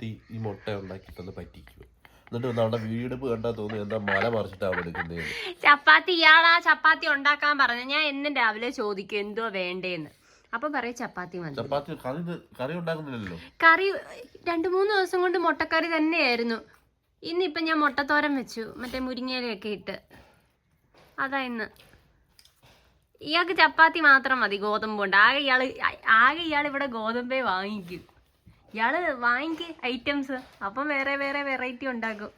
ചപ്പാത്തി ഈ മുട്ട ഉണ്ടാക്കി തന്നെ പറ്റിക്കും. എന്നിട്ട് നമ്മുടെ വീട് കണ്ടാൽ തോന്നുന്നു എന്താ മല മറിച്ചിട്ടാണ് എടുക്കുന്നത് ചപ്പാത്തി ഇയാളാ ചപ്പാത്തി ഉണ്ടാക്കാൻ പറഞ്ഞു. ഞാൻ എന്നും രാവിലെ ചോദിക്കും എന്തോ വേണ്ടേന്ന്? അപ്പൊ പറയും ചപ്പാത്തി മതി. ചപ്പാത്തി കറി കറി ഉണ്ടാക്കുന്നില്ലല്ലോ. കറി രണ്ടു മൂന്ന് ദിവസം കൊണ്ട് മുട്ടക്കറി തന്നെയായിരുന്നു. ഇന്നിപ്പം ഞാൻ മുട്ടത്തോരൻ വെച്ചു മറ്റേ മുരിങ്ങയിലൊക്കെ ഇട്ട്. അതാ ഇന്ന്. ഇയാൾക്ക് ചപ്പാത്തി മാത്രം മതി ഗോതമ്പ് കൊണ്ട് ആകെ ഇയാൾ ആകെ ഇയാൾ ഇവിടെ ഗോതമ്പേ വാങ്ങിക്കും. ഇയാൾ വാങ്ങിക്ക് ഐറ്റംസ്. അപ്പം വേറെ വേറെ വെറൈറ്റി ഉണ്ടാക്കും.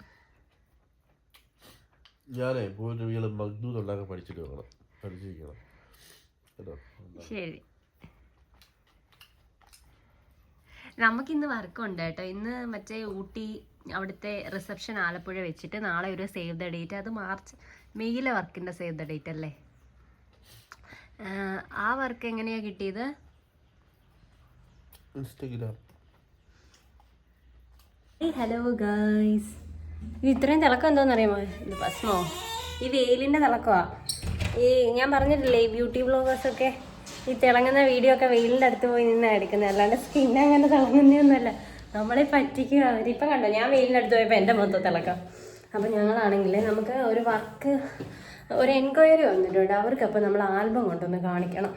ഞാനേ പോയിട്ട് വീട് മഗ്ദൂത് ഉണ്ടാക്കാൻ പഠിച്ചിട്ട് വേണം പഠിച്ചിരിക്കണം. ശരി. നമുക്കിന്ന് വർക്കുണ്ട് കേട്ടോ. ഇന്ന് മറ്റേ ഊട്ടി അവിടുത്തെ റിസപ്ഷൻ ആലപ്പുഴ വെച്ചിട്ട് നാളെ ഒരു സേവ് ദ ഡേറ്റ് അത് മാർച്ച് മെയ്യിലെ വർക്കിന്റെ സേവ് ദ ഡേറ്റ് അല്ലേ? ആ വർക്ക് എങ്ങനെയാ കിട്ടിയത്? ഇൻസ്റ്റഗ്രാം. ഹലോ ഗായ്സ് ഇത് ഇത്രയും തിളക്കം എന്തോന്ന് അറിയാമോ ഇത് ഭസ്മോ. ഈ വെയിലിന്റെ തിളക്കമാണ് ഈ ഞാൻ പറഞ്ഞിട്ടില്ലേ ഈ ബ്യൂട്ടി ബ്ലോഗേഴ്സൊക്കെ ഈ തിളങ്ങുന്ന വീഡിയോ ഒക്കെ വെയിലിന്റെ അടുത്ത് പോയി നിന്നാണ് എടുക്കുന്നത്. അല്ലാണ്ട് സ്കിൻ അങ്ങനെ തിളങ്ങുന്നൊന്നുമല്ല നമ്മളെ പറ്റിക്കുക അവരിപ്പം കണ്ടോ ഞാൻ വെയിലിന്റെ അടുത്ത് പോയപ്പോൾ എന്റെ മൊത്തം തിളക്കം. അപ്പം ഞങ്ങളാണെങ്കിൽ നമുക്ക് ഒരു വർക്ക് ഒരു എൻക്വയറി വന്നിട്ടുണ്ട്. അവർക്കപ്പം നമ്മൾ ആൽബം കൊണ്ടൊന്ന് കാണിക്കണം.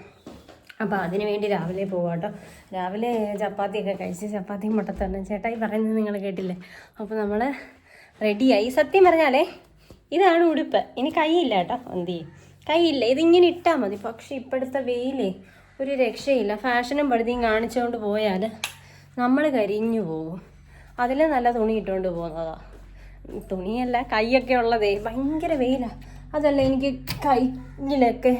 അപ്പോൾ അതിന് വേണ്ടി രാവിലെ പോവാട്ടോ. രാവിലെ ചപ്പാത്തിയൊക്കെ കഴിച്ച് ചപ്പാത്തിയും മുട്ടത്തന്നെ ചേട്ടായി പറയുന്നത് നിങ്ങൾ കേട്ടില്ലേ? അപ്പോൾ നമ്മൾ റെഡിയായി. സത്യം പറഞ്ഞാലേ ഇതാണ് ഉടുപ്പ്. ഇനി കൈയില്ല കേട്ടോ എന്ത് കൈയില്ല. ഇതിങ്ങനെ ഇട്ടാൽ മതി. പക്ഷേ ഇപ്പോഴത്തെ വെയിലേ ഒരു രക്ഷയില്ല. ഫാഷനും പടുതിയും കാണിച്ചുകൊണ്ട് പോയാൽ നമ്മൾ കരിഞ്ഞു പോകും. അതിൽ നല്ല തുണി ഇട്ടുകൊണ്ട് പോകുന്നതാ. തുണിയല്ല കൈയൊക്കെ ഉള്ളതേ. ഭയങ്കര വെയിലാണ് അതല്ല എനിക്ക് കൈയിലൊക്കെ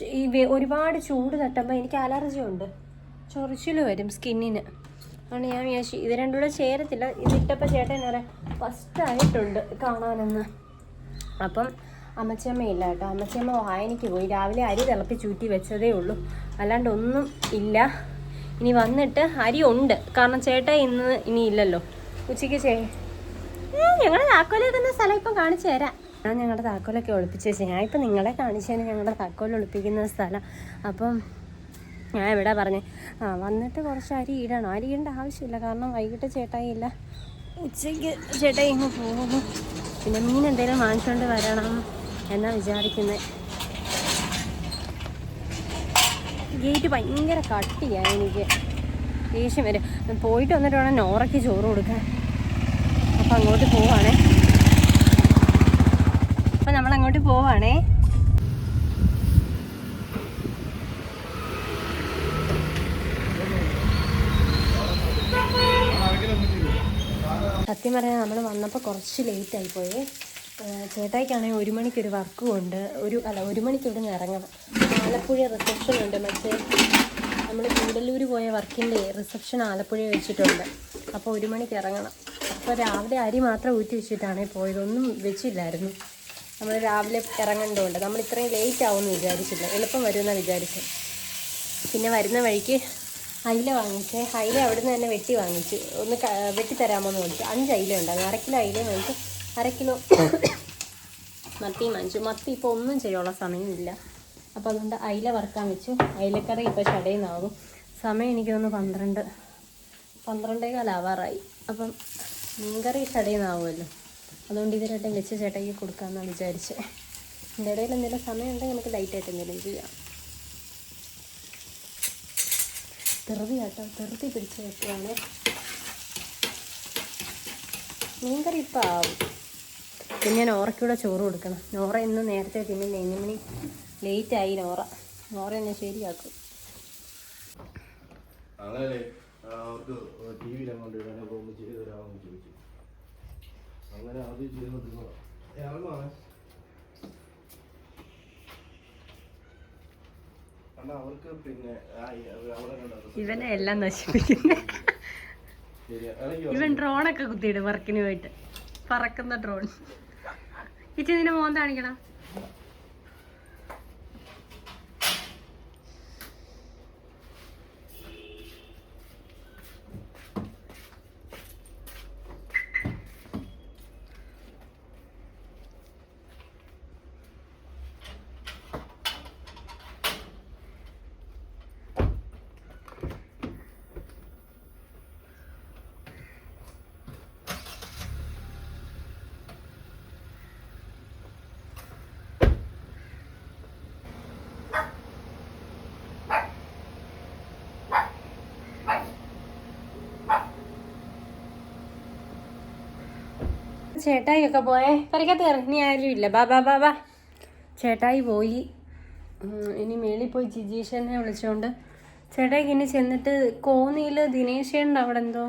ഈ ഒരുപാട് ചൂട് തട്ടുമ്പോൾ എനിക്ക് അലർജി ഉണ്ട്. ചൊറിച്ചിൽ വരും സ്കിന്നിന്. അതുകൊണ്ട് ഞാൻ വിചാരിച്ചു ഇത് രണ്ടും കൂടെ ചേരത്തില്ല. ഇതിട്ടപ്പോൾ ചേട്ടൻ പറയാം ഫസ്റ്റ് ആയിട്ടുണ്ട് കാണാനെന്ന്. അപ്പം അമ്മച്ചമ്മയില്ല കേട്ടോ. അമ്മച്ചമ്മ വായനയ്ക്ക് പോയി. രാവിലെ അരി തിളപ്പി ചൂറ്റി വെച്ചതേ ഉള്ളൂ. അല്ലാണ്ട് ഒന്നും ഇല്ല. ഇനി വന്നിട്ട് അരി ഉണ്ട്. കാരണം ചേട്ടാ ഇന്ന് ഇനി ഇല്ലല്ലോ. ഉച്ചയ്ക്ക് ചേ ഞങ്ങൾ താക്കോൽ തന്നെ സ്ഥലം ഇപ്പം കാണിച്ചു തരാം. ഞാൻ ഞങ്ങളുടെ താക്കോലൊക്കെ ഒളിപ്പിച്ച് വെച്ചു. ഞാൻ ഇപ്പം നിങ്ങളെ കാണിച്ചതിന് ഞങ്ങളുടെ താക്കോൽ ഒളിപ്പിക്കുന്ന സ്ഥലം. അപ്പം ഞാൻ എവിടെ പറഞ്ഞ് ആ വന്നിട്ട് കുറച്ച് അരി ഇടണം. അരി ഇടേണ്ട ആവശ്യമില്ല. കാരണം വൈകിട്ട് ചേട്ടായി ഇല്ല. ഉച്ചയ്ക്ക് ചേട്ടായി ഇങ്ങ് പോകുന്നു. പിന്നെ മീൻ എന്തെങ്കിലും വാങ്ങിച്ചുകൊണ്ട് വരണം എന്നാ വിചാരിക്കുന്നത് ഗേറ്റ് ഭയങ്കര കട്ടിയാണ് എനിക്ക്. ദേഷ്യം വരും. പോയിട്ട് വന്നിട്ട് വേണം നോറയ്ക്ക് ചോറ് കൊടുക്കാൻ. അപ്പം അങ്ങോട്ട് പോവാണേ. അപ്പം നമ്മൾ അങ്ങോട്ട് പോവാണേ. സത്യം പറയാൻ നമ്മൾ വന്നപ്പോൾ കുറച്ച് ലേറ്റ് ആയിപ്പോയി ചേട്ടായിക്കാണെങ്കിൽ ഒരു മണിക്കൊരു വർക്കും ഉണ്ട്. ഒരു അല്ല ഒരു മണിക്ക് ഇവിടെ നിന്ന് ഇറങ്ങണം ആലപ്പുഴ റിസപ്ഷൻ ഉണ്ട്. മറ്റേ നമ്മൾ കൂടല്ലൂർ പോയ വർക്കിന്റെ റിസപ്ഷൻ ആലപ്പുഴ വെച്ചിട്ടുണ്ട്. അപ്പോൾ ഒരു മണിക്ക് ഇറങ്ങണം അപ്പോൾ രാവിലെ അരി മാത്രം ഊറ്റി വെച്ചിട്ടാണ് പോയത്. ഒന്നും വെച്ചില്ലായിരുന്നു. നമ്മൾ രാവിലെ ഇറങ്ങേണ്ടതുകൊണ്ട് നമ്മൾ ഇത്രയും ലേറ്റ് ആവുമെന്ന് വിചാരിച്ചില്ല എളുപ്പം വരുമെന്നാണ് വിചാരിച്ചത്. പിന്നെ വരുന്ന വഴിക്ക് അയില വാങ്ങിച്ച് അയില അവിടുന്ന് തന്നെ വെട്ടി വാങ്ങിച്ച് ഒന്ന് വെട്ടിത്തരാമോ വെട്ടി തരാമോ എന്ന് ചോദിച്ചു. അഞ്ച് അയില ഉണ്ടായിരുന്നു. അര കിലോ അയില വാങ്ങിച്ച്. അര കിലോ മത്തി വാങ്ങിച്ചു. മത്തി ഇപ്പോൾ ഒന്നും ചെയ്യാനുള്ള സമയമില്ല. അപ്പോൾ അതുകൊണ്ട് അയില വറുക്കാൻ വെച്ചു. അയിലക്കറി ഇപ്പോൾ ചടയുന്നാകും സമയം എനിക്ക് തോന്നുന്നു പന്ത്രണ്ട് പന്ത്രണ്ടേ കാലാവാറായി അപ്പം മീൻകറി ചടയുന്നാവുമല്ലോ അതുകൊണ്ട് ഇത് വെച്ച് ചേട്ടയ്ക്ക് കൊടുക്കാമെന്നാണ് വിചാരിച്ചത്. എന്റെ ഇടയിൽ എന്തെങ്കിലും സമയം ഉണ്ടെങ്കിൽ നമുക്ക് ലൈറ്റായിട്ട് എന്തെങ്കിലും ചെയ്യാം. തെറുതി കേട്ടോ തെറുതി പിടിച്ച് വെക്കുകയാണ് മീൻകറി ഇപ്പം ആവും. പിന്നെ നോറയ്ക്കൂടെ ചോറ് കൊടുക്കണം. നോറ ഇന്ന് നേരത്തെ പിന്നെ മണി ലേറ്റായി നോറ. നോറ എന്നെ ശരിയാക്കും. അങ്ങനെ അവർക്ക് ടി വിയിൽ അങ്ങോട്ട് ഒന്ന് ചെയ്ത് തരാമെന്ന് ചോദിച്ചു. അങ്ങനെ ആദ്യം ഇറങ്ങുവാണ്. കാരണം അവർക്ക് പിന്നെ ഇവനെ എല്ലാം നശിപ്പിക്കുന്നു. ഇവൻ ഡ്രോണൊക്കെ കുത്തിയിടും വർക്കിന് പോയിട്ട്. പറക്കുന്ന ഡ്രോൺ. ഇച്ചി നിന്നെ മോൻ കാണിക്കണം ചേട്ടായി ഒക്കെ പോയേ പറിക്കത്ത് കയറി ആരും ഇല്ല ബാബാ ബാബാ ചേട്ടായി പോയി. ഇനി മേളിൽ പോയി ജിജീഷനെ വിളിച്ചോണ്ട്. ചേട്ടായിക്ക് ഇനി ചെന്നിട്ട് കോന്നിയിൽ ദിനേശേണ്ട അവിടെ എന്തോ?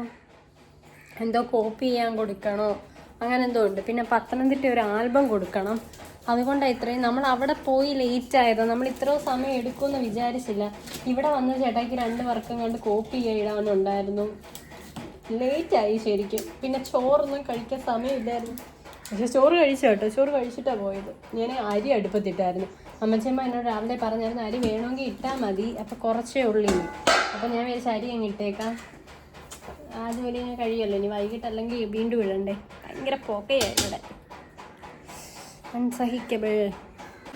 എന്തോ കോപ്പി ചെയ്യാൻ കൊടുക്കണോ? അങ്ങനെ എന്തോ ഉണ്ട്. പിന്നെ പത്തനംതിട്ട ഒരു ആൽബം കൊടുക്കണം. അതുകൊണ്ടാണ് ഇത്രയും. നമ്മൾ അവിടെ പോയി ലേറ്റ് ആയതോ. നമ്മൾ ഇത്രയും സമയം എടുക്കുമെന്ന് വിചാരിച്ചില്ല. ഇവിടെ വന്ന ചേട്ടായിക്ക് രണ്ട് വർക്കും കണ്ട് കോപ്പി ചെയ്യാനുണ്ടായിരുന്നു. ലേറ്റ് ആയി ശരിക്കും. പിന്നെ ചോറൊന്നും കഴിക്കാൻ സമയമില്ലായിരുന്നു. പക്ഷെ ചോറ് കഴിച്ചു കേട്ടോ. ചോറ് കഴിച്ചിട്ടാണ് പോയത്. ഞാൻ അരി അടുപ്പത്തിട്ടായിരുന്നു. അമ്മച്ചമ്മ എന്നോട് രാവിലെ പറഞ്ഞായിരുന്നു അരി വേണമെങ്കിൽ ഇട്ടാൽ മതി. അപ്പൊ കുറച്ചേ ഉള്ളൂ ഇനി. അപ്പം ഞാൻ വിചാരിച്ച അരി അങ്ങ് ഇട്ടേക്കാം. ആ ജോലി ഞാൻ കഴിയുമല്ലോ. ഇനി വൈകിട്ട് അല്ലെങ്കിൽ വീണ്ടും ഇടണ്ടേ. ഭയങ്കര പുകയാണ് ഇവിടെ. അൺസഹിക്കബിൾ.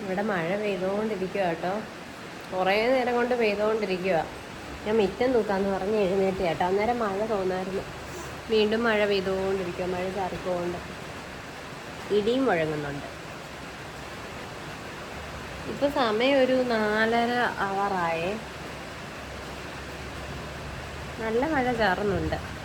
ഇവിടെ മഴ പെയ്തുകൊണ്ടിരിക്കുക കേട്ടോ. കുറേ നേരം കൊണ്ട് പെയ്തുകൊണ്ടിരിക്കുക ഞാൻ മിറ്റം തൂക്കാന്ന് പറഞ്ഞ് എഴുന്നേറ്റ് കേട്ടോ. അന്നേരം മഴ തോന്നായിരുന്നു. വീണ്ടും മഴ പെയ്തുകൊണ്ടിരിക്കുക മഴ ചാറിക്കൊണ്ട്. ഇടിയും മുഴങ്ങുന്നുണ്ട്. ഇപ്പൊ സമയം ഒരു നാലര അവറായേ നല്ല മഴ ചാറുന്നുണ്ട്.